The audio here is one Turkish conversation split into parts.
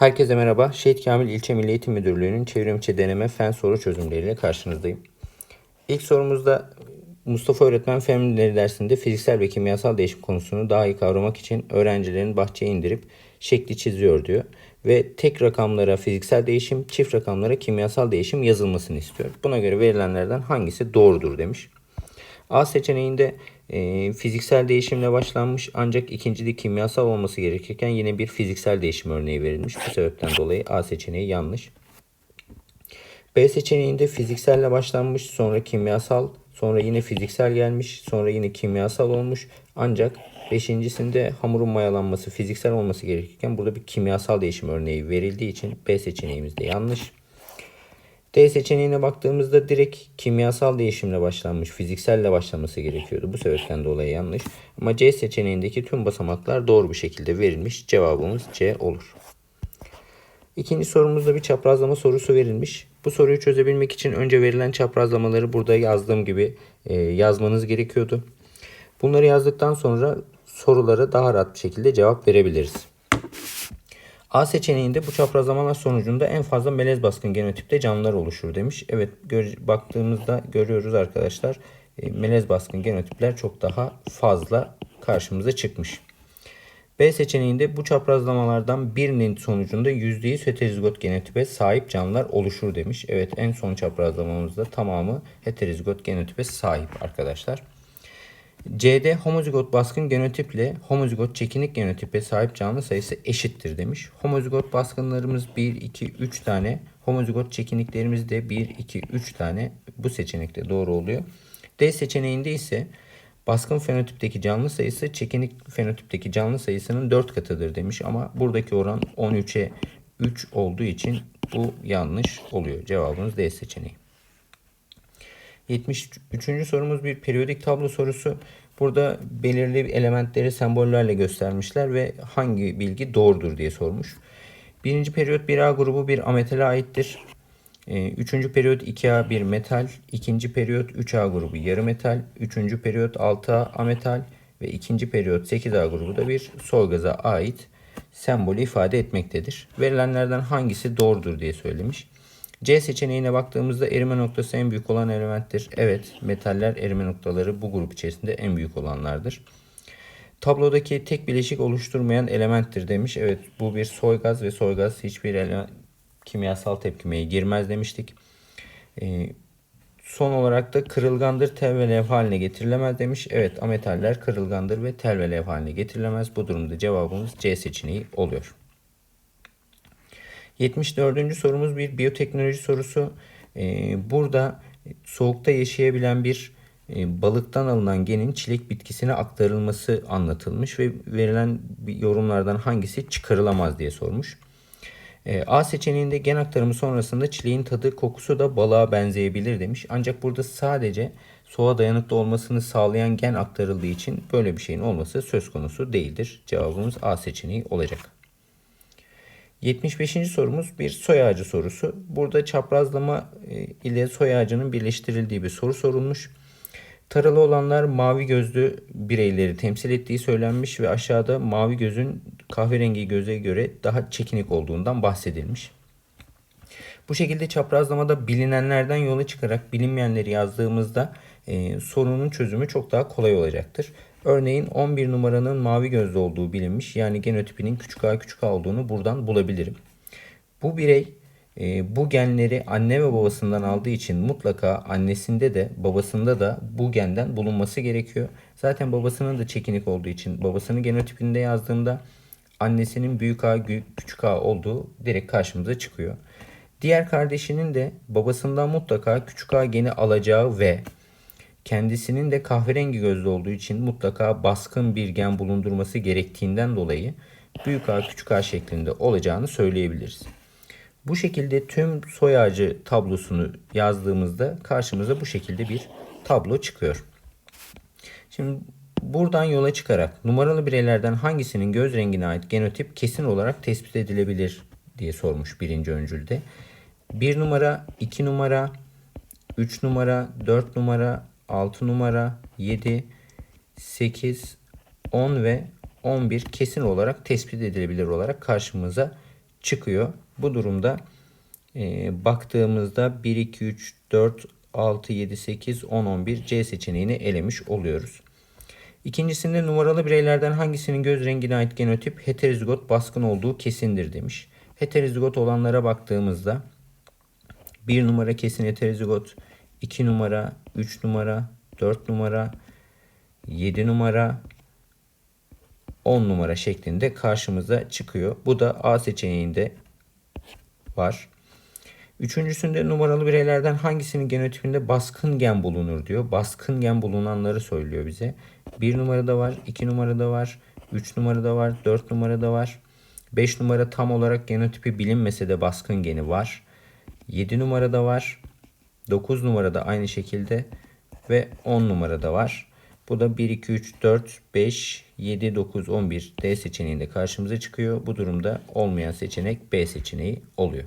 Herkese merhaba. Şehit Kamil İlçe Milli Eğitim Müdürlüğü'nün çevrimiçi deneme fen soru çözümleriyle karşınızdayım. İlk sorumuzda Mustafa Öğretmen Fen Bilimleri dersinde fiziksel ve kimyasal değişim konusunu daha iyi kavramak için öğrencilerin bahçeye indirip şekli çiziyor diyor. Ve tek rakamlara fiziksel değişim, çift rakamlara kimyasal değişim yazılmasını istiyor. Buna göre verilenlerden hangisi doğrudur demiş. A seçeneğinde e, fiziksel değişimle başlanmış ancak ikincide kimyasal olması gerekirken yine bir fiziksel değişim örneği verilmiş. Bu sebepten dolayı A seçeneği yanlış. B seçeneğinde fizikselle başlanmış sonra kimyasal sonra yine fiziksel gelmiş sonra yine kimyasal olmuş ancak beşincisinde hamurun mayalanması fiziksel olması gerekirken burada bir kimyasal değişim örneği verildiği için B seçeneğimiz de yanlış. D seçeneğine baktığımızda direkt kimyasal değişimle başlanmış, fizikselle başlaması gerekiyordu. Bu sebepten dolayı yanlış. Ama C seçeneğindeki tüm basamaklar doğru bir şekilde verilmiş. Cevabımız C olur. İkinci sorumuzda bir çaprazlama sorusu verilmiş. Bu soruyu çözebilmek için önce verilen çaprazlamaları burada yazdığım gibi e, yazmanız gerekiyordu. Bunları yazdıktan sonra sorulara daha rahat bir şekilde cevap verebiliriz. A seçeneğinde bu çaprazlamalar sonucunda en fazla melez baskın genotipte canlılar oluşur demiş. Evet gör, baktığımızda görüyoruz arkadaşlar e, melez baskın genotipler çok daha fazla karşımıza çıkmış. B seçeneğinde bu çaprazlamalardan birinin sonucunda %100 heterozigot genotipe sahip canlılar oluşur demiş. Evet en son çaprazlamamızda tamamı heterozigot genotipe sahip arkadaşlar. C'de homozigot baskın genotiple homozigot çekinik genotipe sahip canlı sayısı eşittir demiş. Homozigot baskınlarımız 1, 2, 3 tane. Homozigot çekiniklerimiz de 1, 2, 3 tane. Bu seçenekte doğru oluyor. D seçeneğinde ise baskın fenotipteki canlı sayısı çekinik fenotipteki canlı sayısının 4 katıdır demiş. Ama buradaki oran 13'e 3 olduğu için bu yanlış oluyor. Cevabımız D seçeneği. 73. sorumuz bir periyodik tablo sorusu. Burada belirli elementleri sembollerle göstermişler ve hangi bilgi doğrudur diye sormuş. Birinci periyot 1A grubu bir ametale aittir. Ee, üçüncü periyot 2A bir metal. ikinci periyot 3A grubu yarı metal. Üçüncü periyot 6A ametal. Ve ikinci periyot 8A grubu da bir soy gaza ait sembolü ifade etmektedir. Verilenlerden hangisi doğrudur diye söylemiş. C seçeneğine baktığımızda erime noktası en büyük olan elementtir. Evet, metaller erime noktaları bu grup içerisinde en büyük olanlardır. Tablodaki tek bileşik oluşturmayan elementtir demiş. Evet, bu bir soy gaz ve soy gaz hiçbir ele- kimyasal tepkimeye girmez demiştik. Ee, son olarak da kırılgandır, tel ve lev haline getirilemez demiş. Evet, ametaller kırılgandır ve tel ve lev haline getirilemez. Bu durumda cevabımız C seçeneği oluyor. 74. sorumuz bir biyoteknoloji sorusu. Ee, burada soğukta yaşayabilen bir e, balıktan alınan genin çilek bitkisine aktarılması anlatılmış ve verilen yorumlardan hangisi çıkarılamaz diye sormuş. Ee, A seçeneğinde gen aktarımı sonrasında çileğin tadı kokusu da balığa benzeyebilir demiş. Ancak burada sadece soğuğa dayanıklı olmasını sağlayan gen aktarıldığı için böyle bir şeyin olması söz konusu değildir. Cevabımız A seçeneği olacak. 75. sorumuz bir soy ağacı sorusu. Burada çaprazlama e, ile soy ağacının birleştirildiği bir soru sorulmuş. Taralı olanlar mavi gözlü bireyleri temsil ettiği söylenmiş ve aşağıda mavi gözün kahverengi göze göre daha çekinik olduğundan bahsedilmiş. Bu şekilde çaprazlamada bilinenlerden yola çıkarak bilinmeyenleri yazdığımızda e, sorunun çözümü çok daha kolay olacaktır. Örneğin 11 numaranın mavi gözlü olduğu bilinmiş. Yani genotipinin küçük a küçük a olduğunu buradan bulabilirim. Bu birey e, bu genleri anne ve babasından aldığı için mutlaka annesinde de babasında da bu genden bulunması gerekiyor. Zaten babasının da çekinik olduğu için babasının genotipinde yazdığımda annesinin büyük A küçük A olduğu direkt karşımıza çıkıyor. Diğer kardeşinin de babasından mutlaka küçük A geni alacağı ve kendisinin de kahverengi gözlü olduğu için mutlaka baskın bir gen bulundurması gerektiğinden dolayı büyük A küçük A şeklinde olacağını söyleyebiliriz. Bu şekilde tüm soy ağacı tablosunu yazdığımızda karşımıza bu şekilde bir tablo çıkıyor. Şimdi buradan yola çıkarak numaralı bireylerden hangisinin göz rengine ait genotip kesin olarak tespit edilebilir diye sormuş birinci öncülde. 1 numara, 2 numara, 3 numara, 4 numara, 6 numara, 7, 8, 10 ve 11 kesin olarak tespit edilebilir olarak karşımıza çıkıyor. Bu durumda e, baktığımızda 1, 2, 3, 4, 6, 7, 8, 10, 11 C seçeneğini elemiş oluyoruz. İkincisinde numaralı bireylerden hangisinin göz rengine ait genotip heterozigot baskın olduğu kesindir demiş. Heterozigot olanlara baktığımızda 1 numara kesin heterozigot, 2 numara, 3 numara, 4 numara, 7 numara, 10 numara şeklinde karşımıza çıkıyor. Bu da A seçeneğinde var. Üçüncüsünde numaralı bireylerden hangisinin genotipinde baskın gen bulunur diyor. Baskın gen bulunanları söylüyor bize. 1 numarada var, 2 numarada var, 3 numarada var, 4 numarada var. 5 numara tam olarak genotipi bilinmese de baskın geni var. 7 numarada var. 9 numarada aynı şekilde ve 10 numarada var. Bu da 1, 2, 3, 4, 5, 7, 9, 11 D seçeneğinde karşımıza çıkıyor. Bu durumda olmayan seçenek B seçeneği oluyor.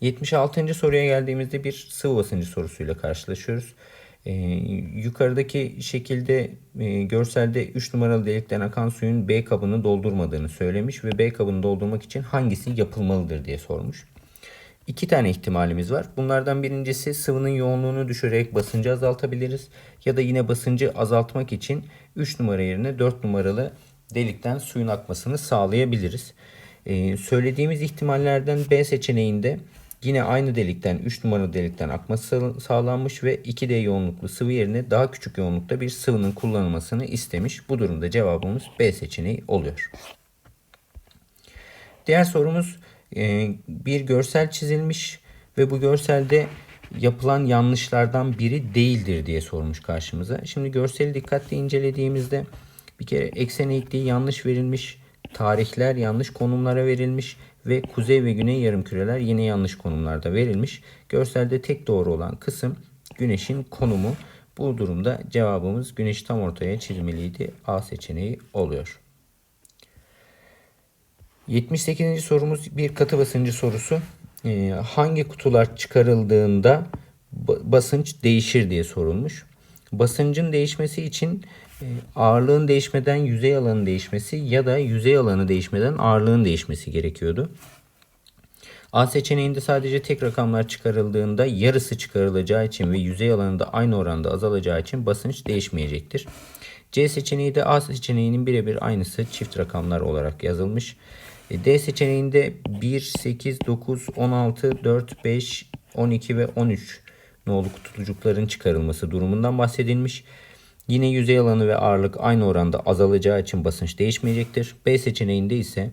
76. soruya geldiğimizde bir sıvı basıncı sorusuyla karşılaşıyoruz. Ee, yukarıdaki şekilde e, görselde 3 numaralı delikten akan suyun B kabını doldurmadığını söylemiş ve B kabını doldurmak için hangisi yapılmalıdır diye sormuş. İki tane ihtimalimiz var. Bunlardan birincisi sıvının yoğunluğunu düşürerek basıncı azaltabiliriz. Ya da yine basıncı azaltmak için 3 numara yerine 4 numaralı delikten suyun akmasını sağlayabiliriz. Ee, söylediğimiz ihtimallerden B seçeneğinde yine aynı delikten 3 numaralı delikten akması sağlanmış ve 2D yoğunluklu sıvı yerine daha küçük yoğunlukta bir sıvının kullanılmasını istemiş. Bu durumda cevabımız B seçeneği oluyor. Diğer sorumuz bir görsel çizilmiş ve bu görselde yapılan yanlışlardan biri değildir diye sormuş karşımıza. Şimdi görseli dikkatli incelediğimizde bir kere eksen eğikliği yanlış verilmiş, tarihler yanlış konumlara verilmiş ve kuzey ve güney yarımküreler yine yanlış konumlarda verilmiş. Görselde tek doğru olan kısım güneşin konumu. Bu durumda cevabımız güneş tam ortaya çizmeliydi. A seçeneği oluyor. 78. sorumuz bir katı basıncı sorusu. Ee, hangi kutular çıkarıldığında basınç değişir diye sorulmuş. Basıncın değişmesi için e, ağırlığın değişmeden yüzey alanı değişmesi ya da yüzey alanı değişmeden ağırlığın değişmesi gerekiyordu. A seçeneğinde sadece tek rakamlar çıkarıldığında yarısı çıkarılacağı için ve yüzey alanı da aynı oranda azalacağı için basınç değişmeyecektir. C seçeneği de A seçeneğinin birebir aynısı çift rakamlar olarak yazılmış. E, D seçeneğinde 1, 8, 9, 16, 4, 5, 12 ve 13 nolu kutucukların çıkarılması durumundan bahsedilmiş. Yine yüzey alanı ve ağırlık aynı oranda azalacağı için basınç değişmeyecektir. B seçeneğinde ise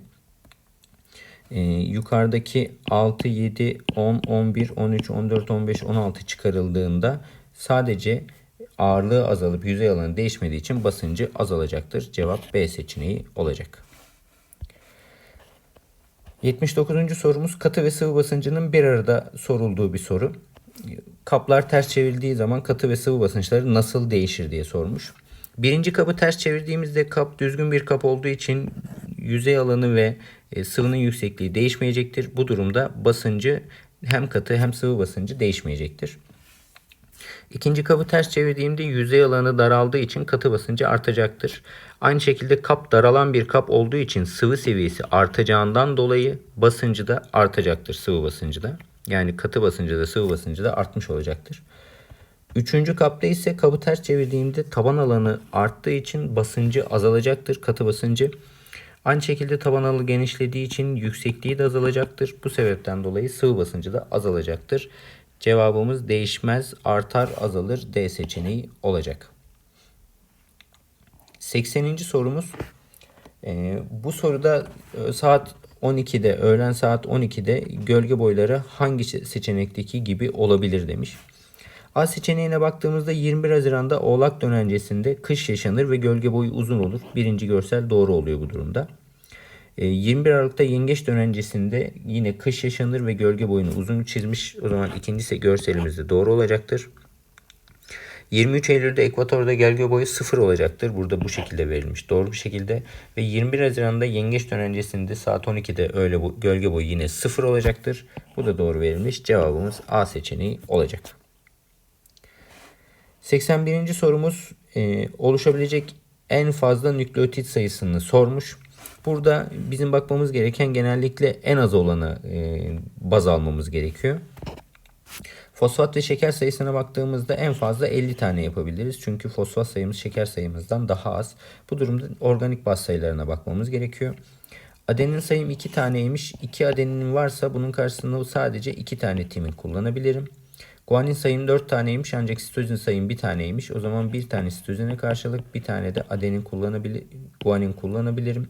e, yukarıdaki 6, 7, 10, 11, 13, 14, 15, 16 çıkarıldığında sadece ağırlığı azalıp yüzey alanı değişmediği için basıncı azalacaktır. Cevap B seçeneği olacak. 79. sorumuz katı ve sıvı basıncının bir arada sorulduğu bir soru. Kaplar ters çevrildiği zaman katı ve sıvı basınçları nasıl değişir diye sormuş. Birinci kabı ters çevirdiğimizde kap düzgün bir kap olduğu için yüzey alanı ve e, sıvının yüksekliği değişmeyecektir. Bu durumda basıncı hem katı hem sıvı basıncı değişmeyecektir. İkinci kabı ters çevirdiğimde yüzey alanı daraldığı için katı basıncı artacaktır. Aynı şekilde kap daralan bir kap olduğu için sıvı seviyesi artacağından dolayı basıncı da artacaktır sıvı basıncı da. Yani katı basıncı da sıvı basıncı da artmış olacaktır. Üçüncü kapta ise kabı ters çevirdiğimde taban alanı arttığı için basıncı azalacaktır katı basıncı. Aynı şekilde taban alanı genişlediği için yüksekliği de azalacaktır. Bu sebepten dolayı sıvı basıncı da azalacaktır. Cevabımız değişmez, artar, azalır D seçeneği olacak. 80. sorumuz. Ee, bu soruda e, saat 12'de, öğlen saat 12'de gölge boyları hangi seçenekteki gibi olabilir demiş. A seçeneğine baktığımızda 21 Haziran'da Oğlak dönencesinde kış yaşanır ve gölge boyu uzun olur. Birinci görsel doğru oluyor bu durumda. 21 ee, Aralık'ta yengeç dönencesinde yine kış yaşanır ve gölge boyunu uzun çizmiş. O zaman ikinci görselimiz de doğru olacaktır. 23 Eylül'de ekvatorda gölge boyu sıfır olacaktır. Burada bu şekilde verilmiş. Doğru bir şekilde. Ve 21 Haziran'da yengeç dönencesinde saat 12'de öyle bu gölge boyu yine sıfır olacaktır. Bu da doğru verilmiş. Cevabımız A seçeneği olacak. 81. sorumuz e, oluşabilecek en fazla nükleotit sayısını sormuş. Burada bizim bakmamız gereken genellikle en az olanı e, baz almamız gerekiyor. Fosfat ve şeker sayısına baktığımızda en fazla 50 tane yapabiliriz. Çünkü fosfat sayımız şeker sayımızdan daha az. Bu durumda organik baz sayılarına bakmamız gerekiyor. Adenin sayım 2 taneymiş. 2 adenin varsa bunun karşısında sadece 2 tane timin kullanabilirim. Guanin sayım 4 taneymiş ancak sitozin sayım 1 taneymiş. O zaman bir tane sitozine karşılık bir tane de adenin kullanabilir, guanin kullanabilirim.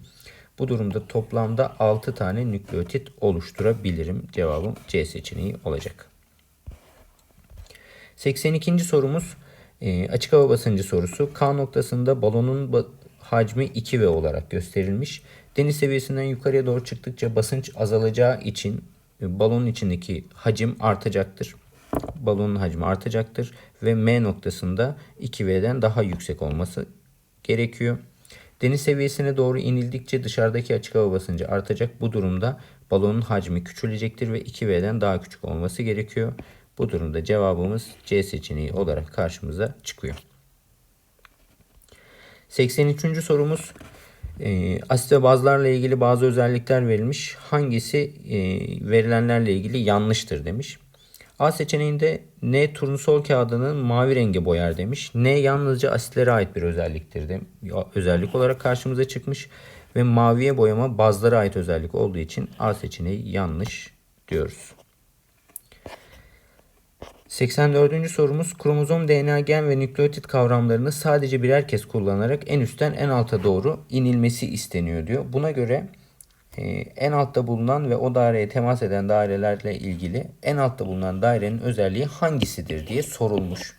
Bu durumda toplamda 6 tane nükleotit oluşturabilirim. Cevabım C seçeneği olacak. 82. sorumuz e, açık hava basıncı sorusu. K noktasında balonun ba- hacmi 2V olarak gösterilmiş. Deniz seviyesinden yukarıya doğru çıktıkça basınç azalacağı için e, balonun içindeki hacim artacaktır. Balonun hacmi artacaktır ve M noktasında 2V'den daha yüksek olması gerekiyor. Deniz seviyesine doğru inildikçe dışarıdaki açık hava basıncı artacak. Bu durumda balonun hacmi küçülecektir ve 2V'den daha küçük olması gerekiyor. Bu durumda cevabımız C seçeneği olarak karşımıza çıkıyor. 83. sorumuz e, asit ve bazlarla ilgili bazı özellikler verilmiş. Hangisi e, verilenlerle ilgili yanlıştır demiş. A seçeneğinde N turnusol kağıdının mavi renge boyar demiş. N yalnızca asitlere ait bir özelliktir de, özellik olarak karşımıza çıkmış ve maviye boyama bazlara ait özellik olduğu için A seçeneği yanlış diyoruz. 84. sorumuz kromozom, DNA, gen ve nükleotit kavramlarını sadece birer kez kullanarak en üstten en alta doğru inilmesi isteniyor diyor. Buna göre en altta bulunan ve o daireye temas eden dairelerle ilgili en altta bulunan dairenin özelliği hangisidir diye sorulmuş.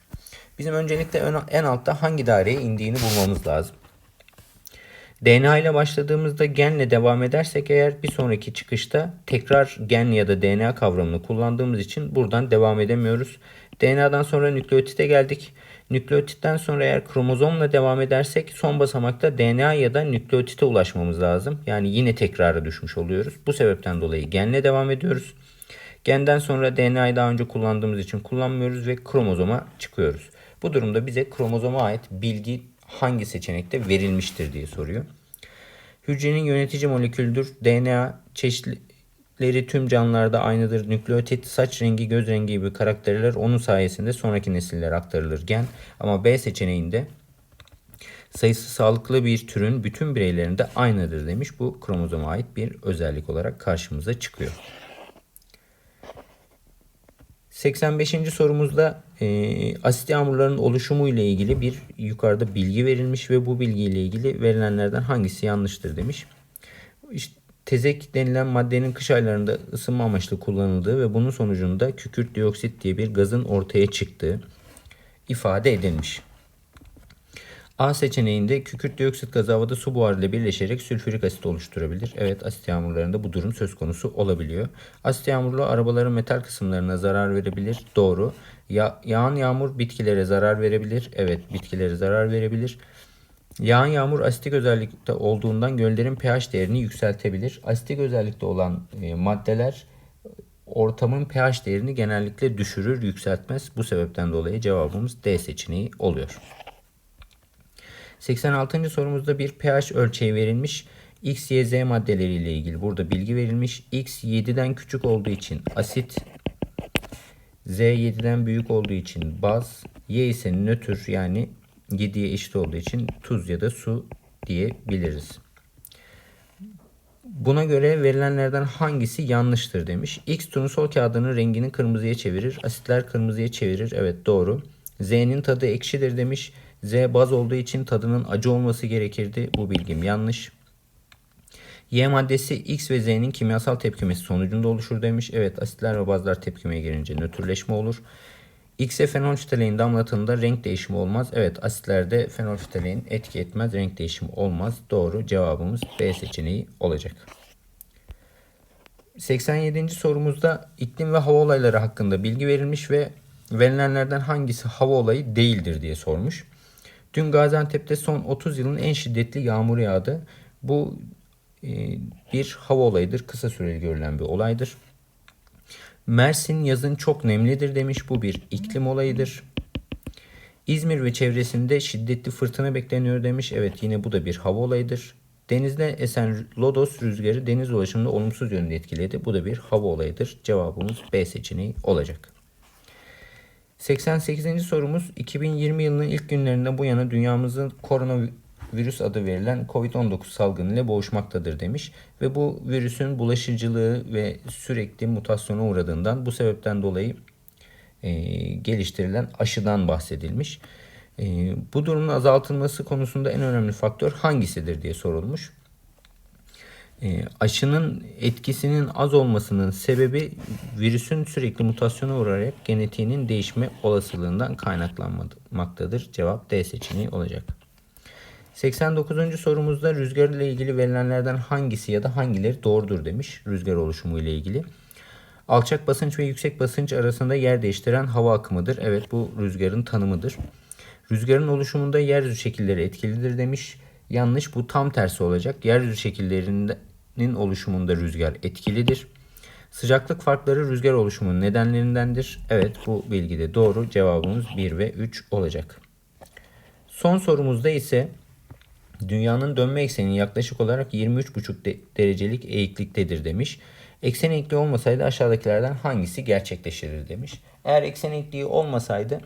Bizim öncelikle en altta hangi daireye indiğini bulmamız lazım. DNA ile başladığımızda genle devam edersek eğer bir sonraki çıkışta tekrar gen ya da DNA kavramını kullandığımız için buradan devam edemiyoruz. DNA'dan sonra nükleotite geldik. Nükleotitten sonra eğer kromozomla devam edersek son basamakta DNA ya da nükleotite ulaşmamız lazım. Yani yine tekrara düşmüş oluyoruz. Bu sebepten dolayı genle devam ediyoruz. Genden sonra DNA'yı daha önce kullandığımız için kullanmıyoruz ve kromozoma çıkıyoruz. Bu durumda bize kromozoma ait bilgi hangi seçenekte verilmiştir diye soruyor. Hücrenin yönetici moleküldür. DNA çeşitleri tüm canlılarda aynıdır. Nükleotit, saç rengi, göz rengi gibi karakterler onun sayesinde sonraki nesillere aktarılır gen. Ama B seçeneğinde sayısı sağlıklı bir türün bütün bireylerinde aynıdır demiş. Bu kromozoma ait bir özellik olarak karşımıza çıkıyor. 85. sorumuzda e, asit yağmurlarının oluşumu ile ilgili bir yukarıda bilgi verilmiş ve bu bilgi ile ilgili verilenlerden hangisi yanlıştır demiş. İşte tezek denilen maddenin kış aylarında ısınma amaçlı kullanıldığı ve bunun sonucunda kükürt dioksit diye bir gazın ortaya çıktığı ifade edilmiş. A seçeneğinde kükürt dioksit gazı havada su buharı ile birleşerek sülfürik asit oluşturabilir. Evet asit yağmurlarında bu durum söz konusu olabiliyor. Asit yağmurlu arabaların metal kısımlarına zarar verebilir. Doğru. Ya, yağan yağmur bitkilere zarar verebilir. Evet bitkilere zarar verebilir. Yağan yağmur asitik özellikte olduğundan göllerin pH değerini yükseltebilir. Asitik özellikte olan e, maddeler ortamın pH değerini genellikle düşürür, yükseltmez. Bu sebepten dolayı cevabımız D seçeneği oluyor. 86. sorumuzda bir pH ölçeği verilmiş. X, Y, Z maddeleri ile ilgili burada bilgi verilmiş. X 7'den küçük olduğu için asit, Z 7'den büyük olduğu için baz, Y ise nötr yani 7'ye eşit olduğu için tuz ya da su diyebiliriz. Buna göre verilenlerden hangisi yanlıştır demiş. X turnusol kağıdının rengini kırmızıya çevirir. Asitler kırmızıya çevirir. Evet doğru. Z'nin tadı ekşidir demiş. Z baz olduğu için tadının acı olması gerekirdi. Bu bilgim yanlış. Y maddesi X ve Z'nin kimyasal tepkimesi sonucunda oluşur demiş. Evet asitler ve bazlar tepkimeye girince nötrleşme olur. X'e fenolftalein damlatıldığında renk değişimi olmaz. Evet asitlerde fenolftalein etki etmez. Renk değişimi olmaz. Doğru cevabımız B seçeneği olacak. 87. sorumuzda iklim ve hava olayları hakkında bilgi verilmiş ve verilenlerden hangisi hava olayı değildir diye sormuş. Dün Gaziantep'te son 30 yılın en şiddetli yağmur yağdı. Bu e, bir hava olayıdır. Kısa süreli görülen bir olaydır. Mersin yazın çok nemlidir demiş. Bu bir iklim olayıdır. İzmir ve çevresinde şiddetli fırtına bekleniyor demiş. Evet yine bu da bir hava olayıdır. Denizde esen lodos rüzgarı deniz ulaşımını olumsuz yönde etkiledi. Bu da bir hava olayıdır. Cevabımız B seçeneği olacak. 88. sorumuz 2020 yılının ilk günlerinden bu yana dünyamızın koronavirüs adı verilen COVID-19 salgını ile boğuşmaktadır demiş. Ve bu virüsün bulaşıcılığı ve sürekli mutasyona uğradığından bu sebepten dolayı e, geliştirilen aşıdan bahsedilmiş. E, bu durumun azaltılması konusunda en önemli faktör hangisidir diye sorulmuş. E, aşının etkisinin az olmasının sebebi virüsün sürekli mutasyona uğrayarak genetiğinin değişme olasılığından kaynaklanmaktadır. Cevap D seçeneği olacak. 89. sorumuzda rüzgar ile ilgili verilenlerden hangisi ya da hangileri doğrudur demiş rüzgar oluşumu ile ilgili. Alçak basınç ve yüksek basınç arasında yer değiştiren hava akımıdır. Evet bu rüzgarın tanımıdır. Rüzgarın oluşumunda yeryüzü şekilleri etkilidir demiş. Yanlış bu tam tersi olacak. Yeryüzü şekillerinin oluşumunda rüzgar etkilidir. Sıcaklık farkları rüzgar oluşumunun nedenlerindendir. Evet bu bilgi de doğru. Cevabımız 1 ve 3 olacak. Son sorumuzda ise dünyanın dönme ekseni yaklaşık olarak 23,5 de- derecelik eğikliktedir demiş. Eksen eğikliği olmasaydı aşağıdakilerden hangisi gerçekleşirir demiş. Eğer eksen eğikliği olmasaydı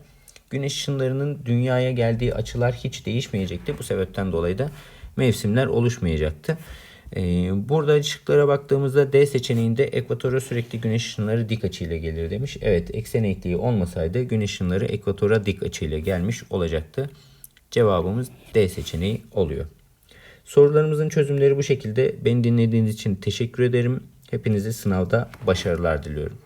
güneş ışınlarının dünyaya geldiği açılar hiç değişmeyecekti. Bu sebepten dolayı da mevsimler oluşmayacaktı. Ee, burada şıklara baktığımızda D seçeneğinde ekvatora sürekli güneş ışınları dik açıyla gelir demiş. Evet eksen eğikliği olmasaydı güneş ışınları ekvatora dik açıyla gelmiş olacaktı. Cevabımız D seçeneği oluyor. Sorularımızın çözümleri bu şekilde. Beni dinlediğiniz için teşekkür ederim. Hepinize sınavda başarılar diliyorum.